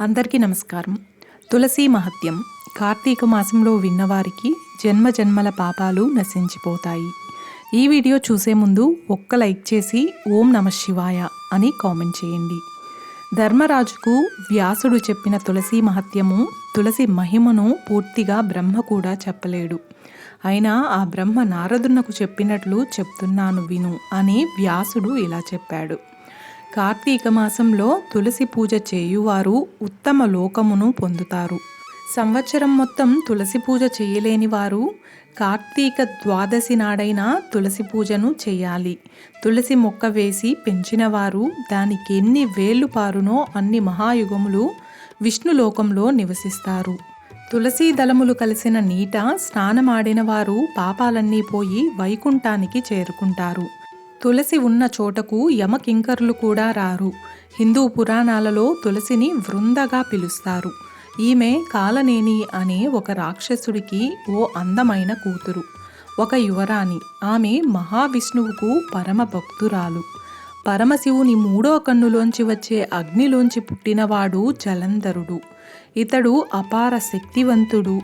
అందరికీ నమస్కారం. తులసి మహత్యం. కార్తీక మాసంలో విన్నవారికి జన్మ జన్మల పాపాలు నశించిపోతాయి. ఈ వీడియో చూసే ముందు ఒక్క లైక్ చేసి ఓం నమ శివాయ అని కామెంట్ చేయండి. ధర్మరాజుకు వ్యాసుడు చెప్పిన తులసి మహత్యము తులసి మహిమను పూర్తిగా బ్రహ్మ కూడా చెప్పలేడు. అయినా ఆ బ్రహ్మ నారదునకు చెప్పినట్లు చెప్తున్నాను విను అని వ్యాసుడు ఇలా చెప్పాడు. కార్తీక మాసంలో తులసి పూజ చేయువారు ఉత్తమ లోకమును పొందుతారు. సంవత్సరం మొత్తం తులసి పూజ చేయలేని వారు కార్తీక ద్వాదశి నాడైన తులసి పూజను చేయాలి. తులసి మొక్క వేసి పెంచిన వారు దానికి ఎన్ని వేళ్ళు పారునో అన్ని మహాయుగములు విష్ణులోకంలో నివసిస్తారు. తులసీ దళములు కలిసిన నీట స్నానమాడిన వారు పాపాలన్నీ పోయి వైకుంఠానికి చేరుకుంటారు. తులసి ఉన్న చోటకు యమకింకర్లు కూడా రారు. హిందూ పురాణాలలో తులసిని వృందగా పిలుస్తారు. ఈమె కాలనేని అనే ఒక రాక్షసుడికి ఓ అందమైన కూతురు. ఒక యువరాణి. ఆమె మహావిష్ణువుకు పరమ భక్తురాలు. పరమశివుని మూడో కన్నులోంచి వచ్చే అగ్నిలోంచి పుట్టినవాడు జలంధరుడు. ఇతడు అపార శక్తివంతుడు.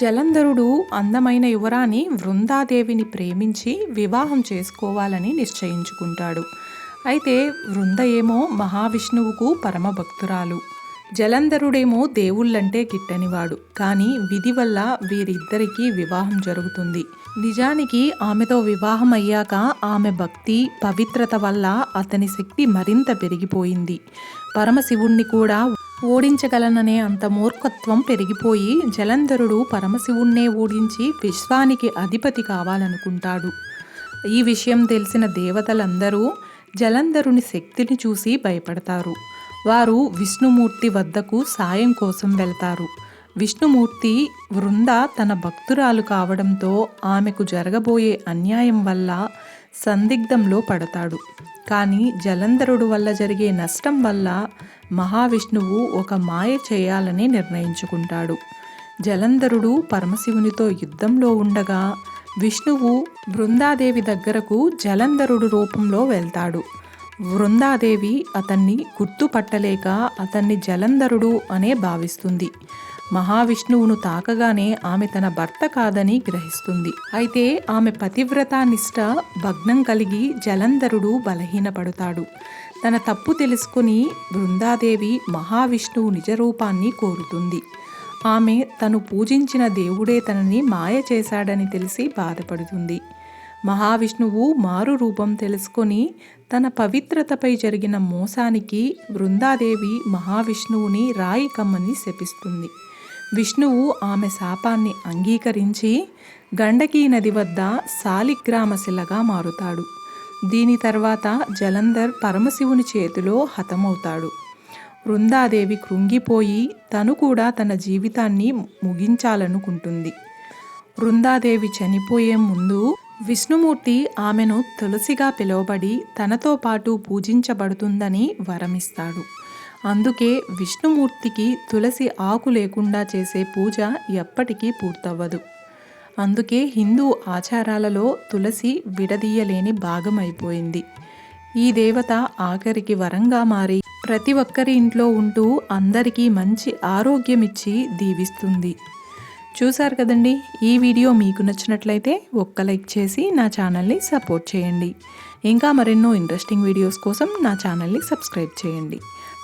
జలంధరుడు అందమైన యువరాణి వృందాదేవిని ప్రేమించి వివాహం చేసుకోవాలని నిశ్చయించుకుంటాడు. అయితే వృంద ఏమో మహావిష్ణువుకు పరమ భక్తురాలు జలంధరుడేమో దేవుళ్ళంటే గిట్టనివాడు. కానీ విధి వల్ల వీరిద్దరికీ వివాహం జరుగుతుంది. నిజానికి ఆమెతో వివాహం అయ్యాక ఆమె భక్తి పవిత్రత వల్ల అతని శక్తి మరింత పెరిగిపోయింది. పరమశివుణ్ణి కూడా ఓడించగలననే అంత మూర్ఖత్వం పెరిగిపోయి జలంధరుడు పరమశివుణ్ణే ఓడించి విశ్వానికి అధిపతి కావాలనుకుంటాడు. ఈ విషయం తెలిసిన దేవతలందరూ జలంధరుని శక్తిని చూసి భయపడతారు. వారు విష్ణుమూర్తి వద్దకు సాయం కోసం వెళ్తారు. విష్ణుమూర్తి వృంద తన భక్తురాలు కావడంతో ఆమెకు జరగబోయే అన్యాయం వల్ల సందిగ్ధంలో పడతాడు. కానీ జలంధరుడు వల్ల జరిగే నష్టం వల్ల మహావిష్ణువు ఒక మాయ చేయాలని నిర్ణయించుకుంటాడు. జలంధరుడు పరమశివునితో యుద్ధంలో ఉండగా విష్ణువు బృందాదేవి దగ్గరకు జలంధరుడు రూపంలో వెళ్తాడు. వృందాదేవి అతన్ని గుర్తుపట్టలేక అతన్ని జలంధరుడు అనే భావిస్తుంది. మహావిష్ణువును తాకగానే ఆమె తన భర్త కాదని గ్రహిస్తుంది. అయితే ఆమె పతివ్రతానిష్ట భగ్నం కలిగి జలంధరుడు బలహీనపడతాడు. తన తప్పు తెలుసుకుని బృందాదేవి మహావిష్ణువు నిజరూపాన్ని కోరుతుంది. ఆమె తను పూజించిన దేవుడే తనని మాయ చేశాడని తెలిసి బాధపడుతుంది. మహావిష్ణువు మారు రూపం తెలుసుకొని తన పవిత్రతపై జరిగిన మోసానికి బృందాదేవి మహావిష్ణువుని రాయి కమ్మని శపిస్తుంది. విష్ణువు ఆమె శాపాన్ని అంగీకరించి గండకీ నది వద్ద శాలిగ్రామశిలగా మారుతాడు. దీని తర్వాత జలంధర్ పరమశివుని చేతిలో హతమవుతాడు. వృందాదేవి కృంగిపోయి తను కూడా తన జీవితాన్ని ముగించాలనుకుంటుంది. వృందాదేవి చనిపోయే ముందు విష్ణుమూర్తి ఆమెను తులసిగా పిలువబడి తనతో పాటు పూజించబడుతుందని వరమిస్తాడు. అందుకే విష్ణుమూర్తికి తులసి ఆకు లేకుండా చేసే పూజ ఎప్పటికీ పూర్తవ్వదు. అందుకే హిందూ ఆచారాలలో తులసి విడదీయలేని భాగమైపోయింది. ఈ దేవత ఆఖరికి వరంగా మారి ప్రతి ఒక్కరి ఇంట్లో ఉంటూ అందరికీ మంచి ఆరోగ్యం ఇచ్చి దీవిస్తుంది. చూశారు కదండి ఈ వీడియో మీకు నచ్చినట్లయితే ఒక్క లైక్ చేసి నా ఛానల్ని సపోర్ట్ చేయండి. ఇంకా మరెన్నో ఇంట్రెస్టింగ్ వీడియోస్ కోసం నా ఛానల్ని సబ్స్క్రైబ్ చేయండి.